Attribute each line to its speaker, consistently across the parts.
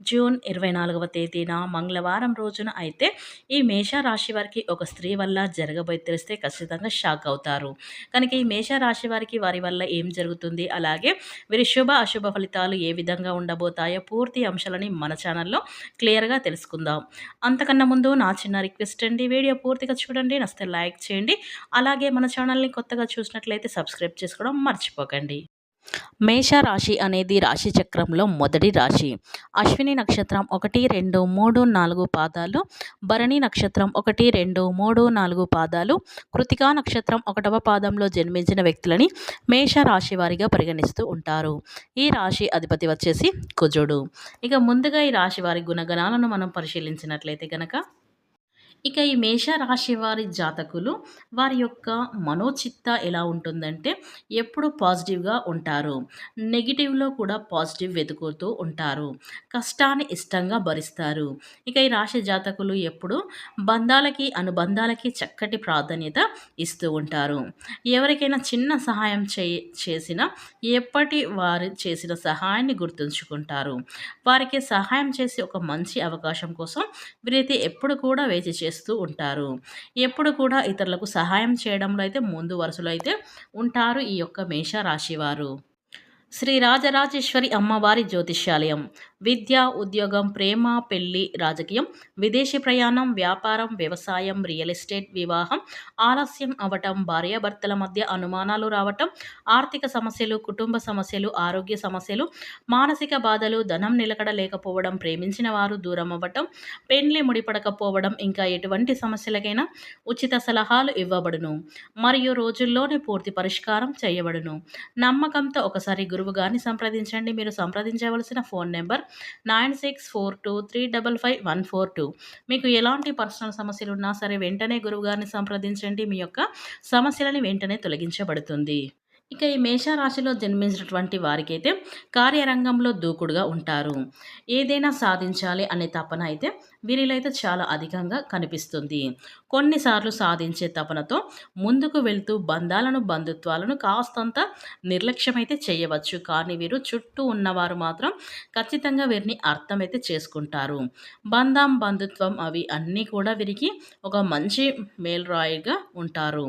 Speaker 1: June ఇరవై నాలుగవ తేదీన మంగళవారం రోజున అయితే ఈ మేషరాశి వారికి ఒక స్త్రీ వల్ల జరగబోయి తెలిస్తే ఖచ్చితంగా షాక్ అవుతారు. కనుక ఈ మేష రాశి వారికి వారి వల్ల ఏం జరుగుతుంది? అలాగే వీరి శుభ అశుభ ఫలితాలు ఏ విధంగా ఉండబోతాయో పూర్తి అంశాలని మన ఛానల్లో క్లియర్గా తెలుసుకుందాం. అంతకన్నా ముందు నా చిన్న రిక్వెస్ట్ అండి. వీడియో పూర్తిగా చూడండి. నస్తే లైక్ చేయండి. అలాగే మన ఛానల్ని కొత్తగా చూసినట్లయితే సబ్స్క్రైబ్ చేసుకోవడం మర్చిపోకండి. మేష రాశి అనేది రాశి చక్రంలో మొదటి రాశి. అశ్విని నక్షత్రం ఒకటి రెండు మూడు నాలుగు పాదాలు. భరణి నక్షత్రం ఒకటి రెండు మూడు నాలుగు పాదాలు. కృతికా నక్షత్రం ఒకటవ పాదంలో జన్మించిన వ్యక్తులని మేష రాశి వారిగా పరిగణిస్తూ ఉంటారు. ఈ రాశి అధిపతి వచ్చేసి కుజుడు. ఇక ముందుగా ఈ రాశి వారి గుణగణాలను మనం పరిశీలించినట్లయితే కనుక ఇక ఈ మేష రాశి వారి జాతకులు వారి యొక్క మనోచిత్త ఎలా ఉంటుందంటే ఎప్పుడు పాజిటివ్గా ఉంటారు. నెగిటివ్లో కూడా పాజిటివ్ వెతుకుతూ ఉంటారు. కష్టాన్ని ఇష్టంగా భరిస్తారు. ఇక ఈ రాశి జాతకులు ఎప్పుడు బంధాలకి అనుబంధాలకి చక్కటి ప్రాధాన్యత ఇస్తూ ఉంటారు. ఎవరికైనా చిన్న సహాయం చే చేసిన ఎప్పటి వారు చేసిన సహాయాన్ని గుర్తుంచుకుంటారు. వారికి సహాయం చేసి ఒక మంచి అవకాశం కోసం వీరైతే ఎప్పుడు కూడా వేచి చేస్తూ ఉంటారు. ఎప్పుడు కూడా ఇతరులకు సహాయం చేయడంలో అయితే ముందు వరుసలో అయితే ఉంటారు ఈ యొక్క మేష రాశి వారు. శ్రీ రాజరాజేశ్వరి అమ్మవారి జ్యోతిష్యాలయం. విద్య ఉద్యోగం ప్రేమ పెళ్ళి రాజకీయం విదేశీ ప్రయాణం వ్యాపారం వ్యవసాయం రియల్ ఎస్టేట్ వివాహం ఆలస్యం అవటం భార్యాభర్తల మధ్య అనుమానాలు రావటం ఆర్థిక సమస్యలు కుటుంబ సమస్యలు ఆరోగ్య సమస్యలు మానసిక బాధలు ధనం నిలకడ లేకపోవడం ప్రేమించిన వారు దూరం అవ్వటం పెండ్లి ముడిపడకపోవడం ఇంకా ఎటువంటి సమస్యలకైనా ఉచిత సలహాలు ఇవ్వబడును. మరియు రోజుల్లోనే పూర్తి పరిష్కారం చేయబడును. నమ్మకంతో ఒకసారి గురువు గారిని సంప్రదించండి. మీరు సంప్రదించవలసిన phone number nine six four two three double five one four two. మీకు ఎలాంటి పర్సనల్ సమస్యలు ఉన్నా సరే వెంటనే గురువుగారిని సంప్రదించండి. మీ యొక్క సమస్యలని వెంటనే తొలగించబడుతుంది. ఇక ఈ మేషరాశిలో జన్మించినటువంటి వారికైతే కార్యరంగంలో దూకుడుగా ఉంటారు. ఏదైనా సాధించాలి అనే తపన అయితే వీరిలో అయితే చాలా అధికంగా కనిపిస్తుంది. కొన్నిసార్లు సాధించే తపనతో ముందుకు వెళ్తూ బంధాలను బంధుత్వాలను కాస్తంత నిర్లక్ష్యమైతే చేయవచ్చు. కానీ వీరు చుట్టూ ఉన్నవారు మాత్రం ఖచ్చితంగా వీరిని అర్థమైతే చేసుకుంటారు. బంధం బంధుత్వం అవి అన్నీ కూడా వీరికి ఒక మంచి మేల్రాయిగా ఉంటారు.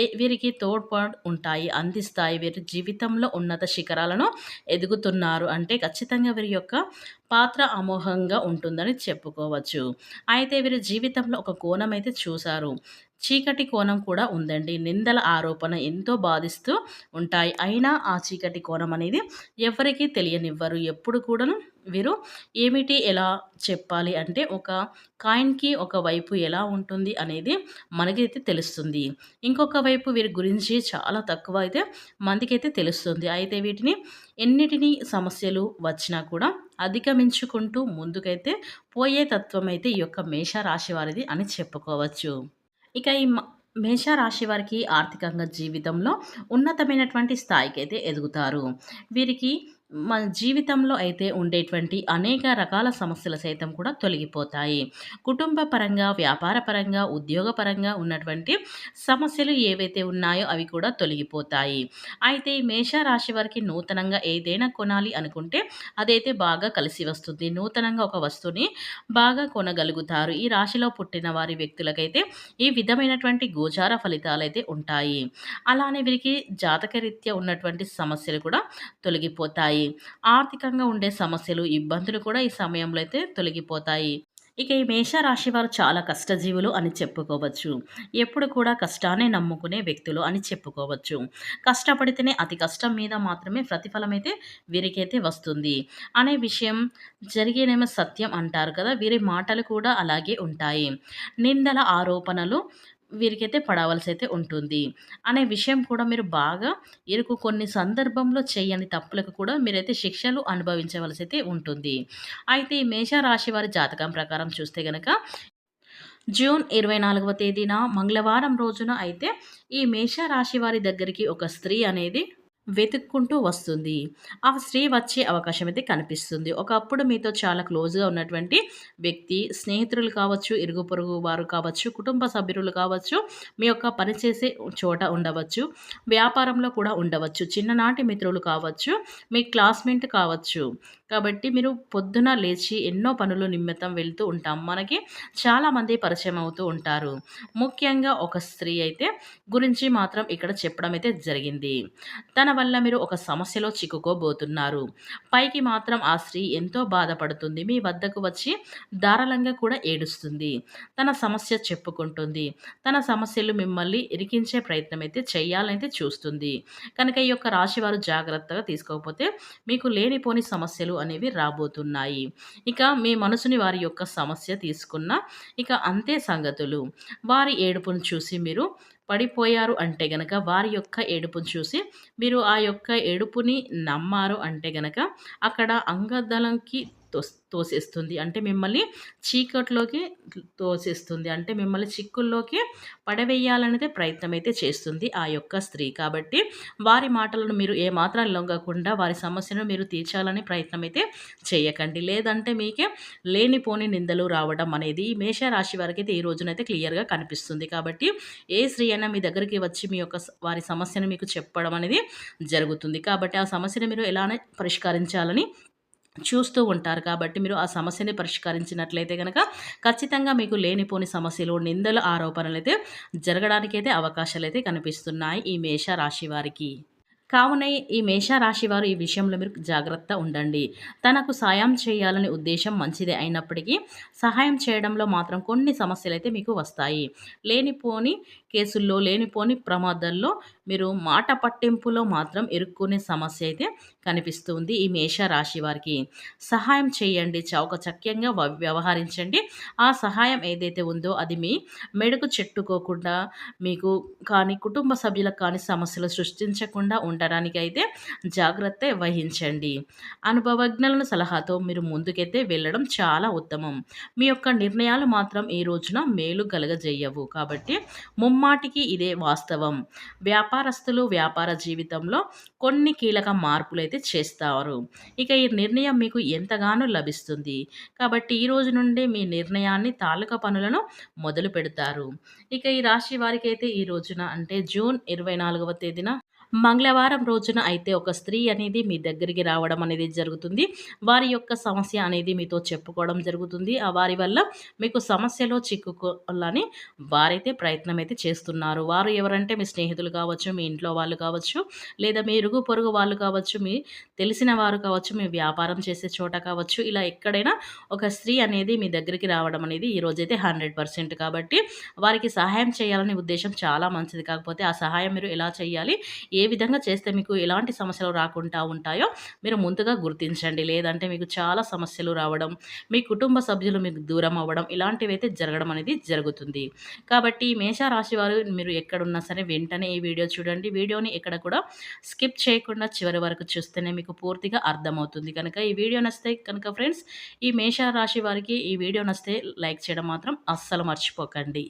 Speaker 1: ఏ వీరికి తోడ్పాటు ఉంటాయి అందిస్తాయి. వీరు జీవితంలో ఉన్నత శిఖరాలను ఎదుగుతున్నారు. అంటే ఖచ్చితంగా వీరి యొక్క పాత్ర అమోఘంగా ఉంటుందని చెప్పుకోవచ్చు. అయితే వీరి జీవితంలో ఒక కోణం అయితే చూశారు. చీకటి కోణం కూడా ఉందండి. నిందల ఆరోపణ ఎంతో బాధిస్తూ ఉంటాయి. అయినా ఆ చీకటి కోణం అనేది ఎవరికీ తెలియనివ్వరు. ఎప్పుడు కూడాను వీరు ఏమిటి ఎలా చెప్పాలి అంటే ఒక కాయిన్కి ఒక వైపు ఎలా ఉంటుంది అనేది మనకైతే తెలుస్తుంది. ఇంకొక వైపు వీరి గురించి చాలా తక్కువ అయితే మందికైతే తెలుస్తుంది. అయితే వీటిని ఎన్నిటిని సమస్యలు వచ్చినా కూడా అధిగమించుకుంటూ ముందుకైతే పోయే తత్వం అయితే ఈ యొక్క మేషరాశి వారిది అని చెప్పుకోవచ్చు. ఇక ఈ మేషరాశి వారికి ఆర్థికంగా జీవితంలో ఉన్నతమైనటువంటి స్థాయికి అయితే ఎదుగుతారు. వీరికి మన జీవితంలో అయితే ఉండేటువంటి అనేక రకాల సమస్యలు సైతం కూడా తొలగిపోతాయి. కుటుంబ పరంగా వ్యాపార పరంగా ఉద్యోగపరంగా ఉన్నటువంటి సమస్యలు ఏవైతే ఉన్నాయో అవి కూడా తొలగిపోతాయి. అయితే మేషరాశి వారికి నూతనంగా ఏదైనా కొనాలి అనుకుంటే అదైతే బాగా కలిసి వస్తుంది. నూతనంగా ఒక వస్తువుని బాగా కొనగలుగుతారు. ఈ రాశిలో పుట్టిన వారి వ్యక్తులకైతే ఈ విధమైనటువంటి గోచార ఫలితాలు అయితే ఉంటాయి. అలానే వీరికి జాతకరీత్యా ఉన్నటువంటి సమస్యలు కూడా తొలగిపోతాయి. ఆర్థికంగా ఉండే సమస్యలు ఇబ్బందులు కూడా ఈ సమయంలో అయితే తొలగిపోతాయి. ఇక ఈ మేషరాశి వారు చాలా కష్టజీవులు అని చెప్పుకోవచ్చు. ఎప్పుడు కూడా కష్టాన్ని నమ్ముకునే వ్యక్తులు అని చెప్పుకోవచ్చు. కష్టపడితేనే అతి కష్టం మీద మాత్రమే ప్రతిఫలం అయితే వీరికైతే వస్తుంది. అనే విషయం జరిగేనేమో సత్యం అంటారు కదా వీరి మాటలు కూడా అలాగే ఉంటాయి. నిందల ఆరోపణలు వీరికైతే పడవలసి అయితే ఉంటుంది. అనే విషయం కూడా మీరు బాగా ఇరుకు కొన్ని సందర్భంలో చేయని తప్పులకు కూడా మీరైతే శిక్షలు అనుభవించవలసి అయితే ఉంటుంది. అయితే ఈ మేషరాశి వారి జాతకం ప్రకారం చూస్తే కనుక జూన్ ఇరవై నాలుగవ తేదీన మంగళవారం రోజున అయితే ఈ మేషరాశి వారి దగ్గరికి ఒక స్త్రీ అనేది వెతుక్కుంటూ వస్తుంది. ఆ స్త్రీ వచ్చే అవకాశం అయితే కనిపిస్తుంది. ఒకప్పుడు మీతో చాలా క్లోజ్‌గా ఉన్నటువంటి వ్యక్తి, స్నేహితులు కావచ్చు, ఇరుగు పొరుగు వారు కావచ్చు, కుటుంబ సభ్యులు కావచ్చు, మీ యొక్క పనిచేసే చోట ఉండవచ్చు, వ్యాపారంలో కూడా ఉండవచ్చు, చిన్ననాటి మిత్రులు కావచ్చు, మీ క్లాస్‌మేట్ కావచ్చు. కాబట్టి మీరు పొద్దున లేచి ఎన్నో పనులు నిమిత్తం వెళ్తూ ఉంటాం. మనకి చాలామంది పరిచయం అవుతూ ఉంటారు. ముఖ్యంగా ఒక స్త్రీ అయితే గురించి మాత్రం ఇక్కడ చెప్పడం అయితే జరిగింది. తన వల్ల మీరు ఒక సమస్యలో చిక్కుకోబోతున్నారు. పైకి మాత్రం ఆ స్త్రీ ఎంతో బాధపడుతుంది. మీ వద్దకు వచ్చి ధారాళంగా కూడా ఏడుస్తుంది. తన సమస్య చెప్పుకుంటుంది. తన సమస్యలు మిమ్మల్ని ఇరికించే ప్రయత్నం అయితే చేయాలనైతే చూస్తుంది. కనుక ఈ యొక్క రాశి వారు జాగ్రత్తగా తీసుకోకపోతే మీకు లేనిపోని సమస్యలు అనేవి రాబోతున్నాయి. ఇక మీ మనసుని వారి యొక్క సమస్య తీసుకున్న ఇక అంతే సంగతులు. వారి ఏడుపును చూసి మీరు పడిపోయారు అంటే గనక వారి యొక్క ఏడుపును చూసి మీరు ఆ యొక్క ఏడుపుని నమ్మారు అంటే గనక అక్కడ అంగదలంకి తోస్ తోసేస్తుంది. అంటే మిమ్మల్ని చీకట్లోకి తోసేస్తుంది. అంటే మిమ్మల్ని చిక్కుల్లోకి పడవేయాలనేదే ప్రయత్నం అయితే చేస్తుంది ఆ యొక్క స్త్రీ. కాబట్టి వారి మాటలను మీరు ఏమాత్రం లొంగకుండా వారి సమస్యను మీరు తీర్చాలని ప్రయత్నం అయితే చేయకండి. లేదంటే మీకే లేనిపోని నిందలు రావడం అనేది మేషరాశి వారికైతే ఈ రోజునైతే క్లియర్‌గా కనిపిస్తుంది. కాబట్టి ఏ స్త్రీ అయినా మీ దగ్గరికి వచ్చి మీ యొక్క వారి సమస్యను మీకు చెప్పడం అనేది జరుగుతుంది. కాబట్టి ఆ సమస్యను మీరు ఎలానే పరిష్కరించాలని చూస్తూ ఉంటారు. కాబట్టి మీరు ఆ సమస్యని పరిష్కరించినట్లయితే కనుక ఖచ్చితంగా మీకు లేనిపోని సమస్యలు, నిందలు, ఆరోపణలైతే జరగడానికైతే అయితే కనిపిస్తున్నాయి ఈ మేష రాశి వారికి. కావున ఈ మేషరాశి వారు ఈ విషయంలో మీరు జాగ్రత్త ఉండండి. తనకు సాయం చేయాలనే ఉద్దేశం మంచిదే అయినప్పటికీ సహాయం చేయడంలో మాత్రం కొన్ని సమస్యలు అయితే మీకు వస్తాయి. లేనిపోని కేసుల్లో, లేనిపోని ప్రమాదాల్లో మీరు మాట పట్టింపులో మాత్రం ఇరుక్కునే సమస్య అయితే కనిపిస్తుంది ఈ మేష రాశి వారికి. సహాయం చేయండి. చౌకచక్యంగా వ్యవహరించండి. ఆ సహాయం ఏదైతే ఉందో అది మీ మెడకు చెట్టుకోకుండా మీకు కానీ, కుటుంబ సభ్యులకు కానీ సమస్యలు సృష్టించకుండా ఉండడానికి అయితే జాగ్రత్త వహించండి. అనుభవజ్ఞులను సలహాతో మీరు ముందుకైతే వెళ్ళడం చాలా ఉత్తమం. మీ యొక్క నిర్ణయాలు మాత్రం ఈ రోజున మేలు కలగజేయవు కాబట్టి ముమ్మాటికి ఇదే వాస్తవం. వ్యాపారస్తులు వ్యాపార జీవితంలో కొన్ని కీలక మార్పులు అయితే చేస్తారు. ఇక ఈ నిర్ణయం మీకు ఎంతగానో లభిస్తుంది. కాబట్టి ఈ రోజు నుండి మీ నిర్ణయాన్ని తాలూకా పనులను మొదలు పెడతారు. ఇక ఈ రాశి వారికైతే ఈ రోజున అంటే జూన్ 24వ తేదీన మంగళవారం రోజున అయితే ఒక స్త్రీ అనేది మీ దగ్గరికి రావడం అనేది జరుగుతుంది. వారి యొక్క సమస్య అనేది మీతో చెప్పుకోవడం జరుగుతుంది. ఆ వారి వల్ల మీకు సమస్యలో చిక్కుకోవాలని వారైతే ప్రయత్నం అయితే చేస్తున్నారు. వారు ఎవరంటే మీ స్నేహితులు కావచ్చు, మీ ఇంట్లో వాళ్ళు కావచ్చు, లేదా మీ ఇరుగు పొరుగు వాళ్ళు కావచ్చు, మీ తెలిసిన వారు కావచ్చు, మీ వ్యాపారం చేసే చోట కావచ్చు, ఇలా ఎక్కడైనా ఒక స్త్రీ అనేది మీ దగ్గరికి రావడం అనేది ఈరోజైతే 100% కాబట్టి వారికి సహాయం చేయాలనే ఉద్దేశం చాలా మంచిది. కాకపోతే ఆ సహాయం మీరు ఎలా చేయాలి? ఏ విధంగా చేస్తే మీకు ఎలాంటి సమస్యలు రాకుండా ఉంటాయో మీరు ముందుగా గుర్తించండి. లేదంటే మీకు చాలా సమస్యలు రావడం, మీ కుటుంబ సభ్యులు మీకు దూరం అవ్వడం ఇలాంటివైతే జరగడం అనేది జరుగుతుంది. కాబట్టి మేషరాశి వారు మీరు ఎక్కడున్నా సరే వెంటనే ఈ వీడియో చూడండి. వీడియోని ఎక్కడ కూడా స్కిప్ చేయకుండా చివరి వరకు చూస్తేనే మీకు పూర్తిగా అర్థమవుతుంది. కనుక ఈ వీడియో నచ్చితే కనుక ఫ్రెండ్స్ ఈ మేషరాశి వారికి ఈ వీడియో నచ్చితే లైక్ చేయడం మాత్రం అస్సలు మర్చిపోకండి.